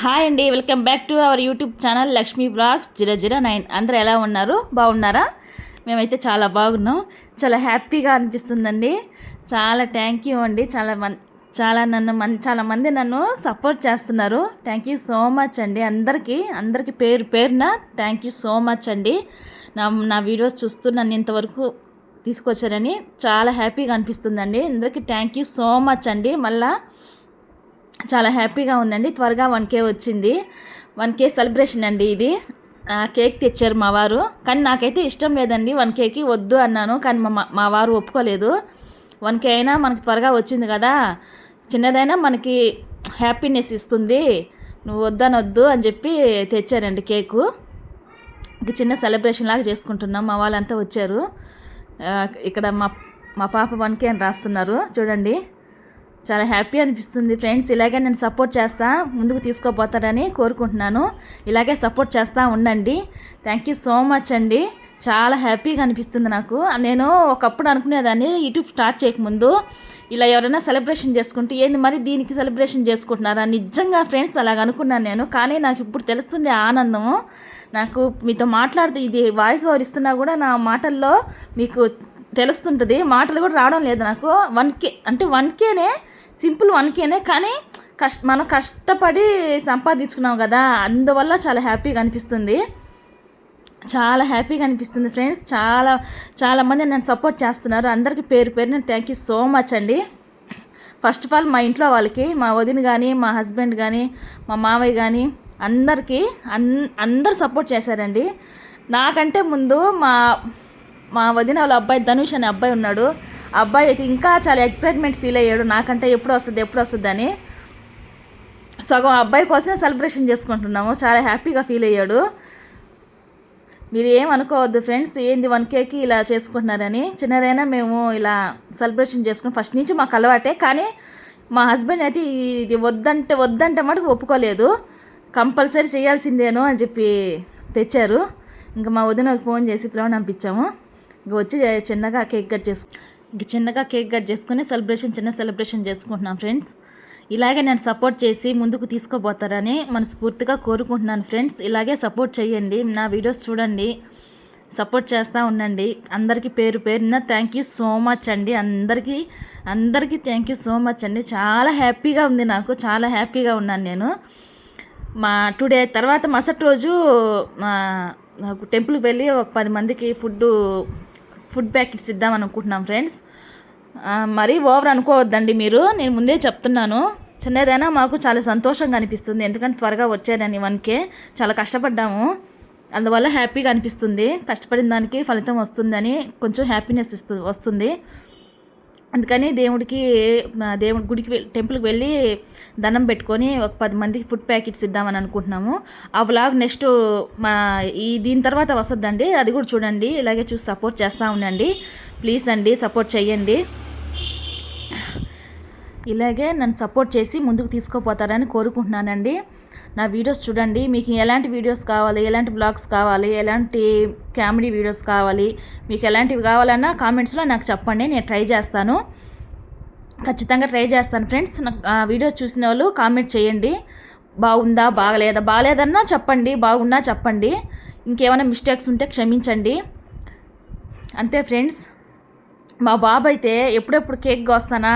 Hi అండి welcome back to our YouTube channel Lakshmi blogs. Zero zero nine. అందరూ ఎలా ఉన్నారు? బాగున్నారా? మేమైతే చాలా బాగున్నాం. చాలా హ్యాపీగా అనిపిస్తుందండి. చాలా థ్యాంక్ యూ అండి. చాలా మన్ చాలా నన్ను మన్ చాలా మంది నన్ను సపోర్ట్ చేస్తున్నారు. థ్యాంక్ యూ సో మచ్ అండి. అందరికీ అందరికీ పేరు పేరున థ్యాంక్ యూ సో మచ్ అండి. నా నా వీడియోస్ చూస్తూ నన్ను ఇంతవరకు తీసుకొచ్చారని చాలా హ్యాపీగా అనిపిస్తుందండి. అందరికీ థ్యాంక్ యూ సో మచ్ అండి. మళ్ళీ చాలా హ్యాపీగా ఉందండి. త్వరగా వన్ కే వచ్చింది. వన్ కే సెలబ్రేషన్ అండి ఇది. కేక్ తెచ్చారు మా వారు. కానీ నాకైతే ఇష్టం లేదండి వన్ కేకి వద్దు అన్నాను. కానీ మా మా వారు ఒప్పుకోలేదు. వన్ కే అయినా మనకి త్వరగా వచ్చింది కదా. చిన్నదైనా మనకి హ్యాపీనెస్ ఇస్తుంది. నువ్వు వద్దనొద్దు అని చెప్పి తెచ్చారండి కేకు. ఇంక చిన్న సెలబ్రేషన్ లాగా చేసుకుంటున్నాం. మా వాళ్ళంతా వచ్చారు. ఇక్కడ మా మా పాప వన్ కే అని రాస్తున్నారు. చూడండి. చాలా హ్యాపీ అనిపిస్తుంది. ఫ్రెండ్స్ ఇలాగే నేను సపోర్ట్ చేస్తా ముందుకు తీసుకోపోతారని కోరుకుంటున్నాను. ఇలాగే సపోర్ట్ చేస్తూ ఉండండి. థ్యాంక్ యూ సో మచ్ అండి. చాలా హ్యాపీగా అనిపిస్తుంది నాకు. నేను ఒకప్పుడు అనుకునేదాన్ని యూట్యూబ్ స్టార్ట్ చేయకముందు ఇలా ఎవరైనా సెలబ్రేషన్ చేసుకుంటే ఏంది మరి దీనికి సెలబ్రేషన్ చేసుకుంటున్నారా? నిజంగా ఫ్రెండ్స్ అలాగ అనుకున్నాను నేను. కానీ నాకు ఇప్పుడు తెలుస్తుంది ఆనందము నాకు మీతో మాట్లాడుతూ ఇది వాయిస్ ఓవర్ ఇస్తున్నా కూడా నా మాటల్లో మీకు తెలుస్తుంటుంది. మాటలు కూడా రావడం లేదు నాకు. వన్ కే అంటే వన్ కేనే సింపుల్ వన్ కేనే కానీ కష్ట మనం కష్టపడి సంపాదించుకున్నాం కదా అందువల్ల చాలా హ్యాపీగా అనిపిస్తుంది. చాలా హ్యాపీగా అనిపిస్తుంది ఫ్రెండ్స్. చాలా చాలామంది నన్ను సపోర్ట్ చేస్తున్నారు. అందరికీ పేరు పేరు నేను థ్యాంక్ యూ సో మచ్ అండి. ఫస్ట్ ఆఫ్ ఆల్ మా ఇంట్లో వాళ్ళకి మా వదిన కానీ మా హస్బెండ్ కానీ మా మావయ్య కానీ అందరికీ అన్ అందరు సపోర్ట్ చేశారండి. నాకంటే ముందు మా మా వదిన వాళ్ళ అబ్బాయి ధనుష్ అనే అబ్బాయి ఉన్నాడు. ఆ అబ్బాయి అయితే ఇంకా చాలా ఎక్సైట్మెంట్ ఫీల్ అయ్యాడు. నాకంటే ఎప్పుడు వస్తుంది ఎప్పుడు వస్తుంది అని. సగం అబ్బాయి కోసమే సెలబ్రేషన్ చేసుకుంటున్నాము. చాలా హ్యాపీగా ఫీల్ అయ్యాడు. మీరు ఏమనుకోవద్దు ఫ్రెండ్స్ ఏంది వన్ కేకి ఇలా చేసుకుంటున్నారని. చిన్నదైనా మేము ఇలా సెలబ్రేషన్ చేసుకుని ఫస్ట్ నుంచి మాకు అలవాటే. కానీ మా హస్బెండ్ అయితే ఇది వద్దంటే వద్దంటే మటుకు ఒప్పుకోలేదు. కంపల్సరీ చేయాల్సిందేను అని చెప్పి తెచ్చారు. ఇంకా మా వదిన ఫోన్ చేసి పిలవని పంపించాము. వచ్చి చిన్నగా కేక్ కట్ చేసు చిన్నగా కేక్ కట్ చేసుకుని సెలబ్రేషన్ చిన్న సెలబ్రేషన్ చేసుకుంటున్నాం ఫ్రెండ్స్. ఇలాగే నేను సపోర్ట్ చేసి ముందుకు తీసుకోబోతారని మనస్ఫూర్తిగా కోరుకుంటున్నాను ఫ్రెండ్స్. ఇలాగే సపోర్ట్ చేయండి నా వీడియోస్ చూడండి సపోర్ట్ చేస్తూ ఉండండి. అందరికీ పేరు పేరున థ్యాంక్ యూ సో మచ్ అండి. అందరికీ అందరికీ థ్యాంక్ యూ సో మచ్ అండి. చాలా హ్యాపీగా ఉంది నాకు చాలా హ్యాపీగా ఉన్నాను నేను. మా టుడే తర్వాత మరుసటి రోజు టెంపుల్కి వెళ్ళి ఒక పది మందికి ఫుడ్ ఫుడ్ ప్యాకెట్స్ ఇద్దాం అనుకుంటున్నాం ఫ్రెండ్స్. మరీ ఓవర్ అనుకోవద్దండి మీరు. నేను ముందే చెప్తున్నాను. చిన్నదైనా మాకు చాలా సంతోషంగా అనిపిస్తుంది. ఎందుకంటే త్వరగా వచ్చారని వన్కే చాలా కష్టపడ్డాము. అందువల్ల హ్యాపీగా అనిపిస్తుంది. కష్టపడిన దానికి ఫలితం వస్తుందని కొంచెం హ్యాపీనెస్ ఇస్తు వస్తుంది. అందుకని దేవుడికి దేవుడి గుడికి టెంపుల్కి వెళ్ళి దండం పెట్టుకొని ఒక పది మందికి ఫుడ్ ప్యాకెట్స్ ఇద్దామని అనుకుంటున్నాము. ఆ బ్లాగ్ నెక్స్ట్ మా ఈ దీని తర్వాత వస్తుందండి. అది కూడా చూడండి. ఇలాగే చూసి సపోర్ట్ చేస్తూ ఉండండి. ప్లీజ్ అండి సపోర్ట్ చేయండి ఇలాగే నన్ను సపోర్ట్ చేసి ముందుకు తీసుకుపోతారని కోరుకుంటున్నానండి. నా వీడియోస్ చూడండి. మీకు ఎలాంటి వీడియోస్ కావాలి ఎలాంటి బ్లాగ్స్ కావాలి ఎలాంటి కామెడీ వీడియోస్ కావాలి మీకు ఎలాంటివి కావాలన్నా కామెంట్స్లో నాకు చెప్పండి. నేను ట్రై చేస్తాను. ఖచ్చితంగా ట్రై చేస్తాను ఫ్రెండ్స్. నాకు వీడియోస్ చూసిన వాళ్ళు కామెంట్ చేయండి. బాగుందా బాగలేదా? బాగాలేదన్నా చెప్పండి. బాగున్నా చెప్పండి. ఇంకేమైనా మిస్టేక్స్ ఉంటే క్షమించండి. అంతే ఫ్రెండ్స్. మా బాబు అయితే ఎప్పుడెప్పుడు కేక్ కోస్తానా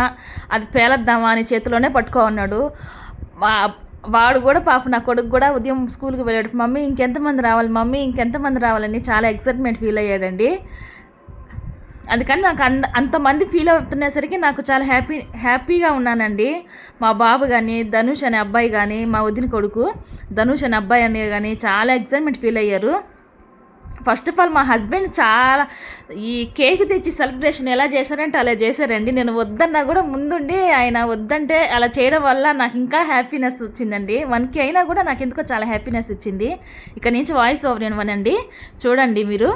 అది పేలద్దామా అని చేతిలోనే పట్టుకో ఉన్నాడు వాడు కూడా పాప నా కొడుకు కూడా ఉదయం స్కూల్కి వెళ్ళాడు. మమ్మీ ఇంకెంతమంది రావాలి మమ్మీ ఇంకెంతమంది రావాలని చాలా ఎక్సైట్మెంట్ ఫీల్ అయ్యాడండి. అందుకని నాకు అంత అంతమంది ఫీల్ అవుతున్నసరికి నాకు చాలా హ్యాపీ హ్యాపీగా ఉన్నానండి. మా బాబు కానీ ధనుష్ అనే అబ్బాయి కానీ మా వదిన కొడుకు ధనుష్ అనే అబ్బాయి అనే కానీ చాలా ఎక్సైట్మెంట్ ఫీల్ అయ్యారు. ఫస్ట్ ఆఫ్ ఆల్ మా హస్బెండ్ చాలా ఈ కేక్ తెచ్చి సెలబ్రేషన్ ఎలా చేశారంటే అలా చేశారండి. నేను వద్దన్నా కూడా ముందుండి ఆయన వద్దంటే అలా చేయడం వల్ల నాకు ఇంకా హ్యాపీనెస్ వచ్చిందండి. వన్కి అయినా కూడా నాకు ఎందుకో చాలా హ్యాపీనెస్ ఇచ్చింది. ఇక్కడ నుంచి వాయిస్ ఓవర్ ఇవ్వనండి చూడండి మీరు.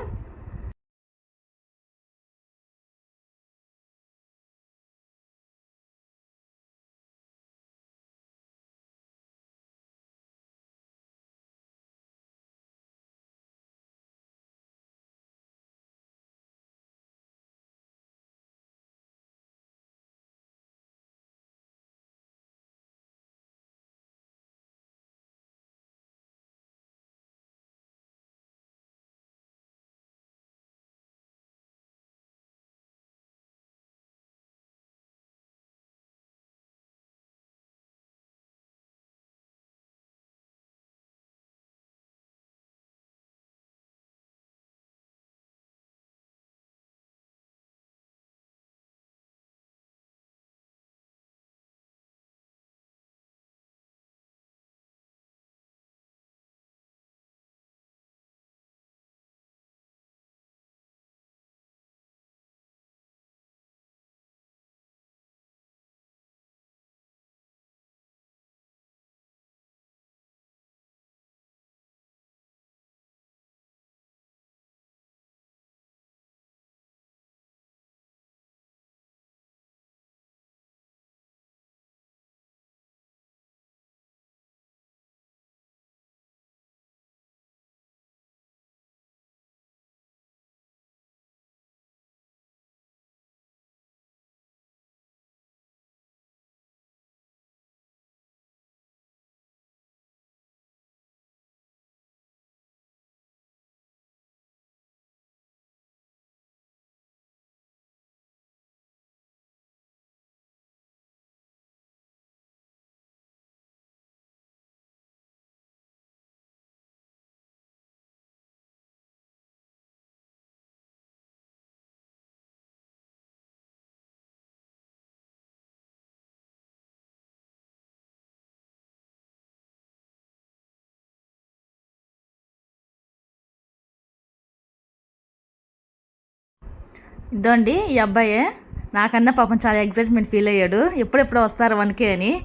ఇదోండి ఈ అబ్బాయే. నాకన్నా పాపం చాలా ఎగ్జైట్మెంట్ ఫీల్ అయ్యాడు. ఎప్పుడెప్పుడు వస్తారు వనకే అని.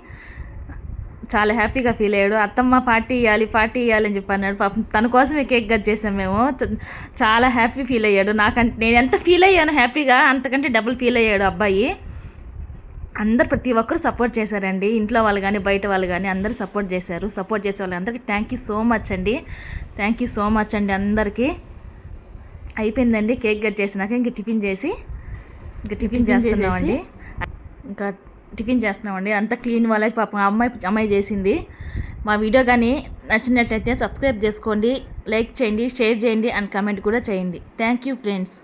చాలా హ్యాపీగా ఫీల్ అయ్యాడు. అత్తమ్మ పార్టీ ఇవ్వాలి పార్టీ ఇవ్వాలి అని చెప్పి అన్నాడు. పాపం తన కోసమే కేక్ కట్ చేసాం మేము. చాలా హ్యాపీ ఫీల్ అయ్యాడు. నాకంటే నేను ఎంత ఫీల్ అయ్యాను హ్యాపీగా అంతకంటే డబుల్ ఫీల్ అయ్యాడు అబ్బాయి. అందరు ప్రతి ఒక్కరు సపోర్ట్ చేశారండి. ఇంట్లో వాళ్ళు కానీ బయట వాళ్ళు కానీ అందరూ సపోర్ట్ చేశారు. సపోర్ట్ చేసే వాళ్ళందరికీ థ్యాంక్ యూ సో మచ్ అండి. థ్యాంక్ యూ సో మచ్ అండి అందరికీ. అయిపోయిందండి. కేక్ కట్ చేసినాక ఇంక టిఫిన్ చేసి ఇంకా టిఫిన్ చేస్తున్నామండి. ఇంకా టిఫిన్ చేస్తున్నామండి. అంతా క్లీన్ వాళ్ళ పాపం అమ్మాయి అమ్మాయి చేసింది. మా వీడియో కానీ నచ్చినట్లయితే సబ్స్క్రైబ్ చేసుకోండి లైక్ చేయండి షేర్ చేయండి అండ్ కామెంట్ కూడా చేయండి. Thank you friends.